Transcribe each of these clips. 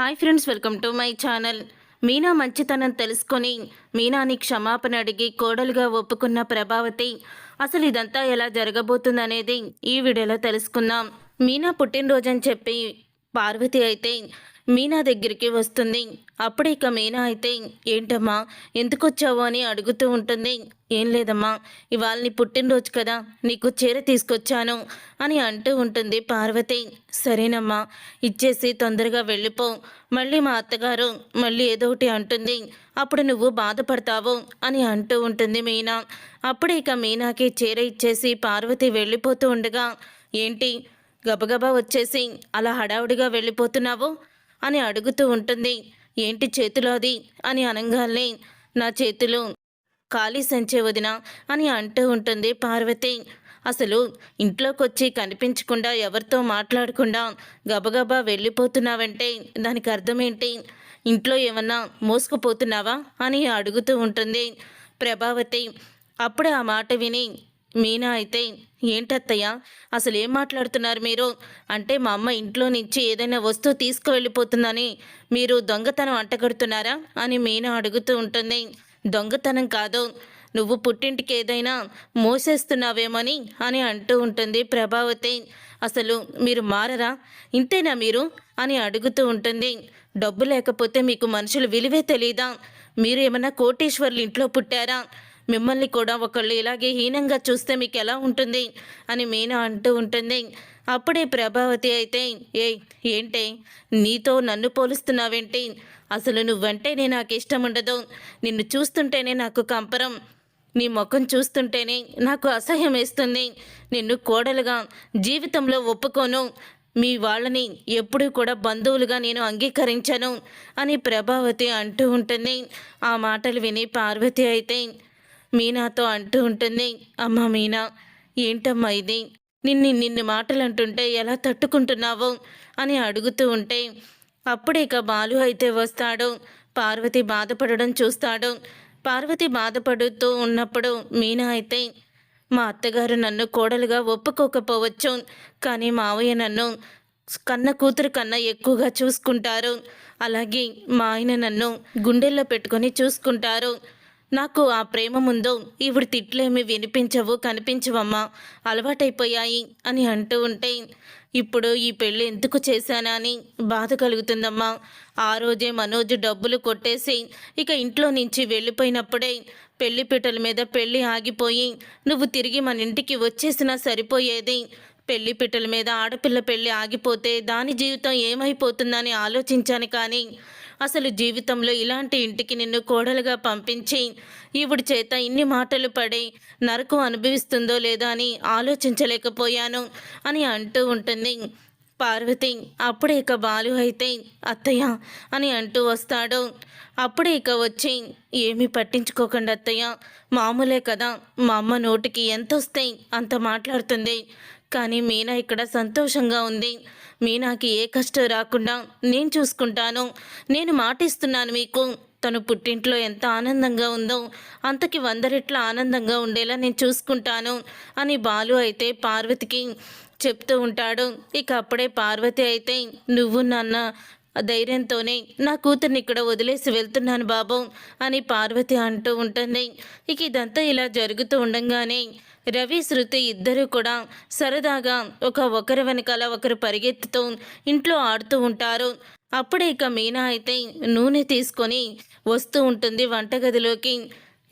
Hi friends welcome to my channel. Meena మంచితనం తెలుసుకొని మీనాని క్షమాపణ అడిగి కోడలుగా ఒప్పుకున్న ప్రభావతి అసలు ఇదంతా ఎలా జరగబోతుందనేది ఈ వీడియోలో తెలుసుకుందాం. మీనా పుట్టినరోజని చెప్పి పార్వతి అయితే మీనా దగ్గరికి వస్తుంది. అప్పుడు ఇక మీనా అయితే ఏంటమ్మా ఎందుకు వచ్చావు అని అడుగుతూ ఉంటుంది. ఏం లేదమ్మా ఇవాళ నీ పుట్టినరోజు కదా నీకు చీర తీసుకొచ్చాను అని అంటూ ఉంటుంది పార్వతి. సరేనమ్మా ఇచ్చేసి తొందరగా వెళ్ళిపో మళ్ళీ మా అత్తగారు మళ్ళీ ఏదో ఒకటి అంటుంది. అప్పుడు నువ్వు బాధపడతావు అని అంటూ ఉంటుంది మీనా. అప్పుడు ఇక మీనాకి చీర ఇచ్చేసి పార్వతి వెళ్ళిపోతూ ఉండగా ఏంటి గబగబా వచ్చేసి అలా హడావుడిగా వెళ్ళిపోతున్నావు? అని అడుగుతూ ఉంటుంది. ఏంటి చేతిలో అది? అని అనగానే నా చేతిలో ఖాళీ సంచే వదిన అని అంటూ ఉంటుంది పార్వతి. అసలు ఇంట్లోకి వచ్చి కనిపించకుండా ఎవరితో మాట్లాడకుండా గబగబా వెళ్ళిపోతున్నావంటే దానికి అర్థం ఏంటి ఇంట్లో ఏమన్నా మోసుకుపోతున్నావా? అని అడుగుతూ ఉంటుంది ప్రభావతి. అప్పుడే ఆ మాట విని మీనా అయితే ఏంటత్తయ్య? అసలు ఏం మాట్లాడుతున్నారు మీరు? అంటే మా అమ్మ ఇంట్లో నుంచి ఏదైనా వస్తువు తీసుకువెళ్ళిపోతుందని మీరు దొంగతనం అంటగడుతున్నారా? అని మీనా అడుగుతూ ఉంటుంది. దొంగతనం కాదు నువ్వు పుట్టింటికి ఏదైనా మోసేస్తున్నావేమని అని అంటూ ఉంటుంది ప్రభావతి. అసలు మీరు మారరా? ఇంతేనా మీరు? అని అడుగుతూ ఉంటుంది. డబ్బు లేకపోతే మీకు మనుషులు విలువే తెలీదా? మీరు ఏమన్నా కోటేశ్వర్లు ఇంట్లో పుట్టారా? మిమ్మల్ని కూడా ఒకళ్ళు ఇలాగే హీనంగా చూస్తే మీకు ఎలా ఉంటుంది అని మీనా అంటూ ఉంటుంది. అప్పుడే ప్రభావతి అయితే ఏ ఏంటే? నీతో నన్ను పోలుస్తున్నావేంటి? అసలు నువ్వంటేనే నాకు ఇష్టం ఉండదు. నిన్ను చూస్తుంటేనే నాకు కంపరం. నీ ముఖం చూస్తుంటేనే నాకు అసహ్యం వేస్తుంది. నిన్ను కోడలుగా జీవితంలో ఒప్పుకోను. మీ వాళ్ళని ఎప్పుడూ కూడా బంధువులుగా నేను అంగీకరించను అని ప్రభావతి అంటూ ఉంటుంది. ఆ మాటలు విని పార్వతి అయితే మీనాతో అంటూ ఉంటుంది అమ్మ మీనా ఏంటమ్మా ఇది? నిన్ను నిన్ను మాటలు అంటుంటే ఎలా తట్టుకుంటున్నావు? అని అడుగుతూ ఉంటే అప్పుడే ఇక బాలు అయితే వస్తాడు. పార్వతి బాధపడడం చూస్తాడు. పార్వతి బాధపడుతూ ఉన్నప్పుడు మీనా అయితే మా అత్తగారు నన్ను కోడలుగా ఒప్పుకోకపోవచ్చు. కానీ మావయ్య నన్ను కన్న కూతురు కన్నా ఎక్కువగా చూసుకుంటారు. అలాగే మా ఆయన నన్ను గుండెల్లో పెట్టుకొని చూసుకుంటారు. నాకు ఆ ప్రేమ ముందు ఇవిడు తిట్లేమి వినిపించవు కనిపించవమ్మా. అలవాటైపోయాయి అని అంటూ ఉంటే ఇప్పుడు ఈ పెళ్ళి ఎందుకు చేశానా అని బాధ కలుగుతుందమ్మా. ఆ రోజే మనోజ్ డబ్బులు కొట్టేసి ఇక ఇంట్లో నుంచి వెళ్ళిపోయినప్పుడే పెళ్ళి పీటల మీద పెళ్ళి ఆగిపోయి నువ్వు తిరిగి మన ఇంటికి వచ్చేసినా సరిపోయేది. పెళ్ళి పిట్టల మీద ఆడపిల్ల పెళ్ళి ఆగిపోతే దాని జీవితం ఏమైపోతుందని ఆలోచించాను కానీ అసలు జీవితంలో ఇలాంటి ఇంటికి నిన్ను కోడలుగా పంపించి ఈవిడి చేత ఇన్ని మాటలు పడి నరకం అనుభవిస్తుందో లేదో అని ఆలోచించలేకపోయాను అని అంటూ ఉంటుంది. పార్వతి అప్పుడే ఇక బాలు అయితే అత్తయ్య అని అంటూ వస్తాడు. అప్పుడే ఇక వచ్చి ఏమీ పట్టించుకోకండి అత్తయ్య మామూలే కదా మా అమ్మ నోటికి ఎంత వస్తాయి అంత మాట్లాడుతుంది. కానీ మీనా ఇక్కడ సంతోషంగా ఉంది. మీనాకి ఏ కష్టం రాకుండా నేను చూసుకుంటాను. నేను మాటిస్తున్నాను మీకు. తను పుట్టింట్లో ఎంత ఆనందంగా ఉందో అంతకి వందరిట్లా ఆనందంగా ఉండేలా నేను చూసుకుంటాను అని బాలు అయితే పార్వతికి చెప్తూ ఉంటాడు. ఇక అప్పుడే పార్వతి అయితే నువ్వు నాన్న ధైర్యంతోనే నా కూతుర్ని ఇక్కడ వదిలేసి వెళ్తున్నాను బాబు అని పార్వతి అంటూ ఉంటుంది. ఇక ఇదంతా ఇలా జరుగుతూ ఉండగానే రవి శృతి ఇద్దరూ కూడా సరదాగా ఒక ఒకరి వెనకాల ఒకరు పరిగెత్తుతూ ఇంట్లో ఆడుతూ ఉంటారు. అప్పుడే ఇక మీనా అయితే నూనె తీసుకొని వస్తూ ఉంటుంది వంటగదిలోకి.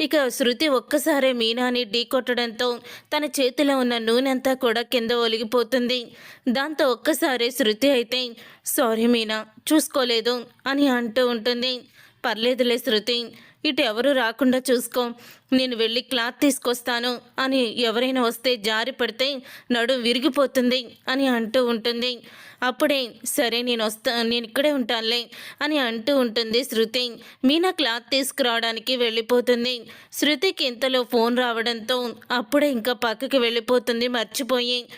ఇక శృతి ఒక్కసారే మీనాని ఢీకొట్టడంతో తన చేతిలో ఉన్న నూనె అంతా కూడా కింద ఒలిగిపోతుంది. దాంతో ఒక్కసారే శృతి అయితే సారీ మీనా చూసుకోలేదు అని అంటూ ఉంటుంది. పర్లేదులే శృతి ఇటు ఎవరు రాకుండా చూసుకో. నేను వెళ్ళి క్లాత్ తీసుకొస్తాను. అని ఎవరైనా వస్తే జారి పడితే నడు విరిగిపోతుంది అని అంటూ ఉంటుంది. అప్పుడే సరే నేను వస్తా నేను ఇక్కడే ఉంటానులే అని అంటూ ఉంటుంది శృతి. మీనా క్లాత్ తీసుకురావడానికి వెళ్ళిపోతుంది. శృతికి ఇంతలో ఫోన్ రావడంతో అప్పుడే ఇంకా పక్కకి వెళ్ళిపోతుంది మర్చిపోయి.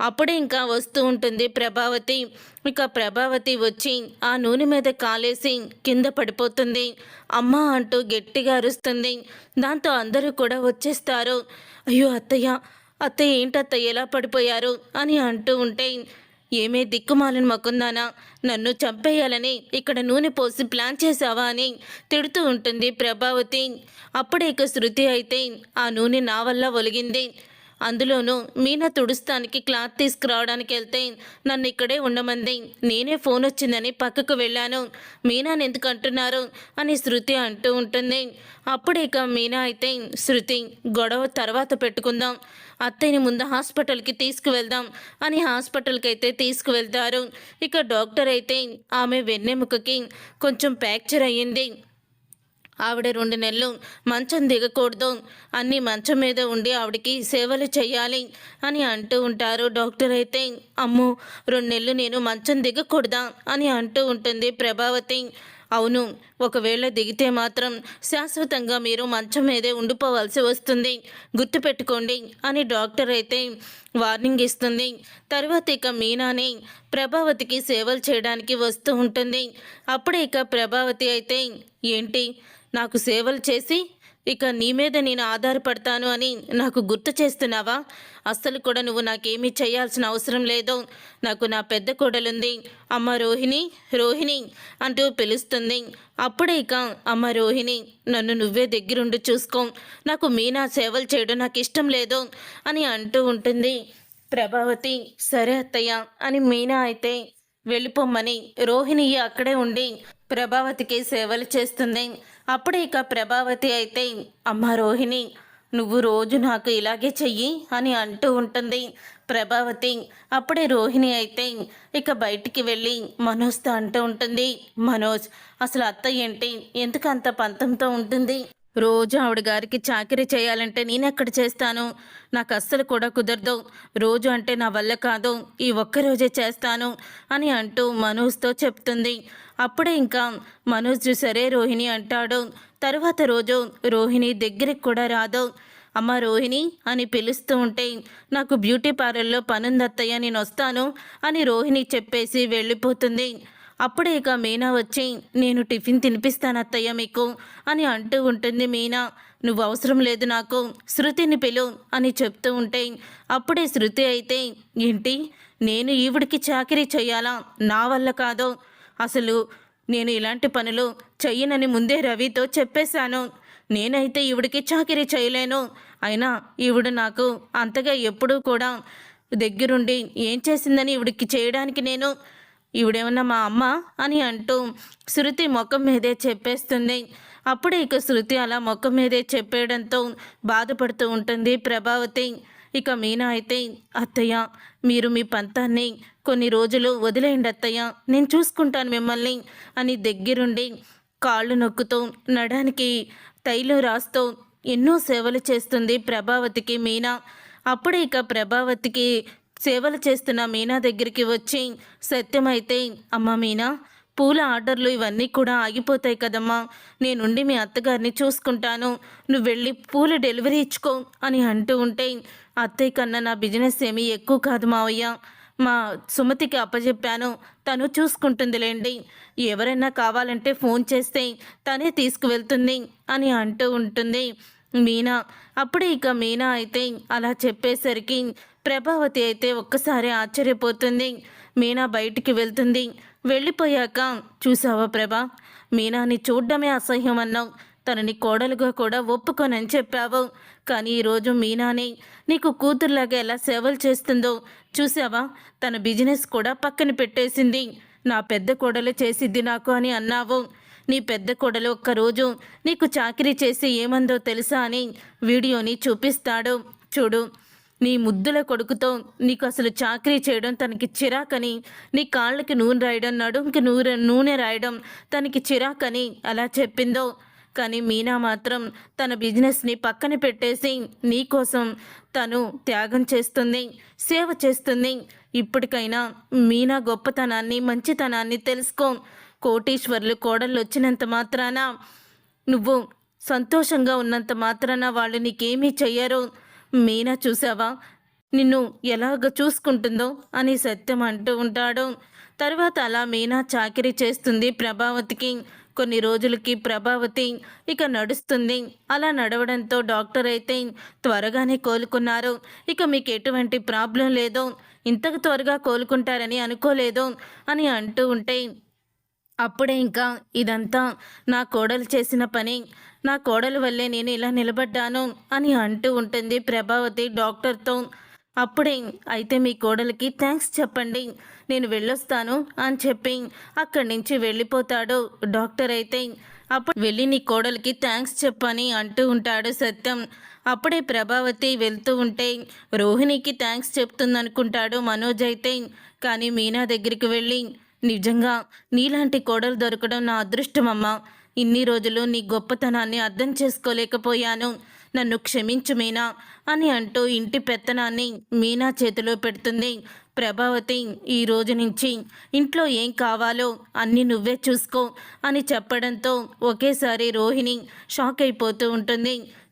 అప్పుడే ఇంకా వస్తూ ఉంటుంది ప్రభావతి. ఇక ప్రభావతి వచ్చి ఆ నూనె మీద కాలేసి కింద పడిపోతుంది. అమ్మ అంటూ గట్టిగా అరుస్తుంది. దాంతో అందరూ కూడా వచ్చేస్తారు. అయ్యో అత్తయ్య అత్తయ్య ఏంటత్తయ్య ఎలా పడిపోయారు అని అంటూ ఉంటే ఏమే దిక్కుమాలను మకుందానా నన్ను చంపేయాలని ఇక్కడ నూనె పోసి ప్లాన్ చేశావా అని తిడుతూ ఉంటుంది ప్రభావతి. అప్పుడే ఇక శృతి అయితే ఆ నూనె నా వల్ల ఒలిగింది. అందులోనూ మీనా తుడుస్తానికి క్లాత్ తీసుకురావడానికి వెళ్తే నన్ను ఇక్కడే ఉండమంది. నేనే ఫోన్ వచ్చిందని పక్కకు వెళ్ళాను. మీనాని ఎందుకు అంటున్నారు? అని శృతి అంటూ ఉంటుంది. అప్పుడే ఇక మీనా అయితే శృతి గొడవ తర్వాత పెట్టుకుందాం. అత్తయ్యని ముందు హాస్పిటల్కి తీసుకువెళ్దాం అని హాస్పిటల్కి అయితే తీసుకువెళ్తారు. ఇక డాక్టర్ అయితే ఆమె వెన్నెముకకి కొంచెం ఫ్రాక్చర్ అయ్యింది. ఆవిడ రెండు నెలలు మంచం దిగకూడదు. అన్ని మంచం మీద ఉండి ఆవిడకి సేవలు చేయాలి అని అంటూ ఉంటారు డాక్టర్ అయితే. అమ్మో రెండు నెలలు నేను మంచం దిగకూడదా అని అంటూ ఉంటుంది ప్రభావతి. అవును ఒకవేళ దిగితే మాత్రం శాశ్వతంగా మీరు మంచం మీదే ఉండిపోవాల్సి వస్తుంది. గుర్తుపెట్టుకోండి అని డాక్టర్ అయితే వార్నింగ్ ఇస్తుంది. తర్వాత ఇక మీనాని ప్రభావతికి సేవలు చేయడానికి వస్తూ ఉంటుంది. అప్పుడే ఇక ప్రభావతి అయితే ఏంటి? నాకు సేవలు చేసి ఇక నీ మీద నేను ఆధారపడతాను అని నాకు గుర్తు చేస్తున్నావా? అస్సలు కూడా నువ్వు నాకేమీ చేయాల్సిన అవసరం లేదు. నాకు నా పెద్ద కోడలుంది. అమ్మ రోహిణి రోహిణి అంటూ పిలుస్తుంది. అప్పుడే ఇక అమ్మ రోహిణి నన్ను నువ్వే దగ్గరుండి చూసుకో. నాకు మీనా సేవలు చేయడం నాకు ఇష్టం లేదు అని అంటూ ఉంటుంది. ప్రభావతి సరే అత్తయ్య అని మీనా అయితే వెళ్ళిపోమ్మని రోహిణి అక్కడే ఉండి ప్రభావతికి సేవలు చేస్తుంది. అప్పుడే ఇక ప్రభావతి అయితే అమ్మ రోహిణి నువ్వు రోజు నాకు ఇలాగే చెయ్యి అని అంటూ ఉంటుంది ప్రభావతి. అప్పుడే రోహిణి అయితే ఇక బయటికి వెళ్ళి మనోజ్తో అంటూ ఉంటుంది మనోజ్ అసలు అత్త ఏంటి? ఎందుకు అంత పంతంతో ఉంటుంది? రోజు ఆవిడ గారికి చాకరీ చేయాలంటే నేనెక్కడ చేస్తాను? నాకు అస్సలు కూడా కుదరదు. రోజు అంటే నా వల్ల కాదు. ఈ ఒక్కరోజే చేస్తాను అని అంటూ మనోజ్తో చెప్తుంది. అప్పుడే ఇంకా మనోజ్ సరే రోహిణి అంటాడు. తర్వాత రోజు రోహిణి దగ్గరికి కూడా రాదు. అమ్మ రోహిణి అని పిలుస్తూ ఉంటే నాకు బ్యూటీ పార్లర్లో పనుందత్తయ్య నేను వస్తాను అని రోహిణి చెప్పేసి వెళ్ళిపోతుంది. అప్పుడే ఇక మీనా వచ్చి నేను టిఫిన్ తినిపిస్తాను అత్తయ్య మీకు అని అంటూ ఉంటుంది మీనా. నువ్వు అవసరం లేదు నాకు శృతిని పిలు అని చెప్తూ ఉంటే అప్పుడే శృతి అయితే ఏంటి? నేను ఈవిడికి చాకరీ చేయాలా నా వల్ల కాదు. అసలు నేను ఇలాంటి పనులు చెయ్యనని ముందే రవితో చెప్పేశాను. నేనైతే ఈవిడికి చాకరీ చేయలేను అయినా ఈవిడ నాకు అంతగా ఎప్పుడూ కూడా దగ్గరుండి ఏం చేసిందని ఈవిడికి చేయడానికి నేను ఈవిడేమన్నా మా అమ్మ అని అంటూ శృతి ముఖం మీదే చెప్పేస్తుంది. అప్పుడే ఇక శృతి అలా ముఖం మీదే చెప్పేయడంతో బాధపడుతూ ఉంటుంది ప్రభావతి. ఇక మీనా అయితే అత్తయ్య మీరు మీ పంతాన్ని కొన్ని రోజులు వదిలేయండి అత్తయ్య నేను చూసుకుంటాను మిమ్మల్ని అని దగ్గరుండి కాళ్ళు నొక్కుతూ నడానికి తైలు రాస్తూ ఎన్నో సేవలు చేస్తుంది ప్రభావతికి మీనా. అప్పుడే ఇక ప్రభావతికి సేవలు చేస్తున్న మీనా దగ్గరికి వచ్చి సత్యమైతే అమ్మ మీనా పూల ఆర్డర్లు ఇవన్నీ కూడా ఆగిపోతాయి కదమ్మా. నేనుండి మీ అత్తగారిని చూసుకుంటాను. నువ్వు వెళ్ళి పూల డెలివరీ ఇచ్చుకో అని అంటూ ఉంటే అత్తయ్య కన్నా నా బిజినెస్ ఏమీ ఎక్కువ కాదు మావయ్య. మా సుమతికి అప్పచెప్పాను తను చూసుకుంటుందిలేండి. ఎవరైనా కావాలంటే ఫోన్ చేస్తే తనే తీసుకువెళ్తుంది అని అంటూ ఉంటుంది. మీనా. అప్పుడే ఇక మీనా అయితే అలా చెప్పేసరికి ప్రభావతి అయితే ఒక్కసారి ఆశ్చర్యపోతుంది. మీనా బయటికి వెళ్తుంది. వెళ్ళిపోయాక చూసావా ప్రభా? మీనాని చూడ్డమే అసహ్యం అన్నావు తనని కోడలుగా కూడా ఒప్పుకోనని చెప్పావు. కానీ ఈరోజు మీనాని నీకు కూతురులాగా ఎలా సేవలు చేస్తుందో చూసావా? తన బిజినెస్ కూడా పక్కన పెట్టేసింది. నా పెద్ద కోడలు చేసిద్ది నాకు అని అన్నావు. నీ పెద్ద కొడలు ఒక్కరోజు నీకు చాకరీ చేసి ఏమందో తెలుసా అని వీడియోని చూపిస్తాడు. చూడు నీ ముద్దుల కొడుకుతో నీకు అసలు చాకరీ చేయడం తనకి చిరాకని నీ కాళ్ళకి నూనె రాయడం నడుంకి నూనె నూనె రాయడం తనకి చిరాకని అలా చెప్పిందో. కానీ మీనా మాత్రం తన బిజినెస్ని పక్కన పెట్టేసి నీకోసం తను త్యాగం చేస్తుంది సేవ చేస్తుంది. ఇప్పటికైనా మీనా గొప్పతనాన్ని మంచితనాన్ని తెలుసుకో. కోటీశ్వర్లు కోడళ్ళు వచ్చినంత మాత్రాన నువ్వు సంతోషంగా ఉన్నంత మాత్రాన వాళ్ళు నీకేమీ చెయ్యరు. మీనా చూసావా? నిన్ను ఎలాగ చూసుకుంటుందో అని సత్యం అంటూ ఉంటాడు. తర్వాత అలా మీనా చాకరీ చేస్తుంది ప్రభావతికి. కొన్ని రోజులకి ప్రభావతి ఇక నడుస్తుంది. అలా నడవడంతో డాక్టర్ అయితే త్వరగానే కోలుకున్నారు. ఇక మీకు ఎటువంటి ప్రాబ్లం లేదు. ఇంతకు త్వరగా కోలుకుంటారని అనుకోలేదు అని అంటూ ఉంటే అప్పుడే ఇంకా ఇదంతా నా కోడలు చేసిన పని. నా కోడలు వల్లే నేను ఇలా నిలబడ్డాను అని అంటూ ఉంటుంది ప్రభావతి డాక్టర్తో. అప్పుడే అయితే మీ కోడలికి థ్యాంక్స్ చెప్పండి నేను వెళ్ళొస్తాను అని చెప్పి అక్కడి నుంచి వెళ్ళిపోతాడు డాక్టర్ అయితే. అప్పుడు వెళ్ళి నీ కోడలికి థ్యాంక్స్ చెప్పని అంటూ ఉంటాడు సత్యం. అప్పుడే ప్రభావతి వెళ్తూ ఉంటే రోహిణికి థ్యాంక్స్ చెప్తుందనుకుంటాడు మనోజ్ అయితే. కానీ మీనా దగ్గరికి వెళ్ళి నిజంగా నీలాంటి కోడలు దొరకడం నా అదృష్టమమ్మా ఇన్ని రోజులు నీ గొప్పతనాన్ని అర్థం చేసుకోలేకపోయాను. నన్ను క్షమించు మీనా అని అంటూ ఇంటి పెత్తనాన్ని మీనా చేతిలో పెడుతుంది. ప్రభావతి ఈ రోజు నుంచి ఇంట్లో ఏం కావాలో అన్ని నువ్వే చూసుకో అని చెప్పడంతో ఒకేసారి రోహిణి షాక్ అయిపోతూ ఉంటుంది.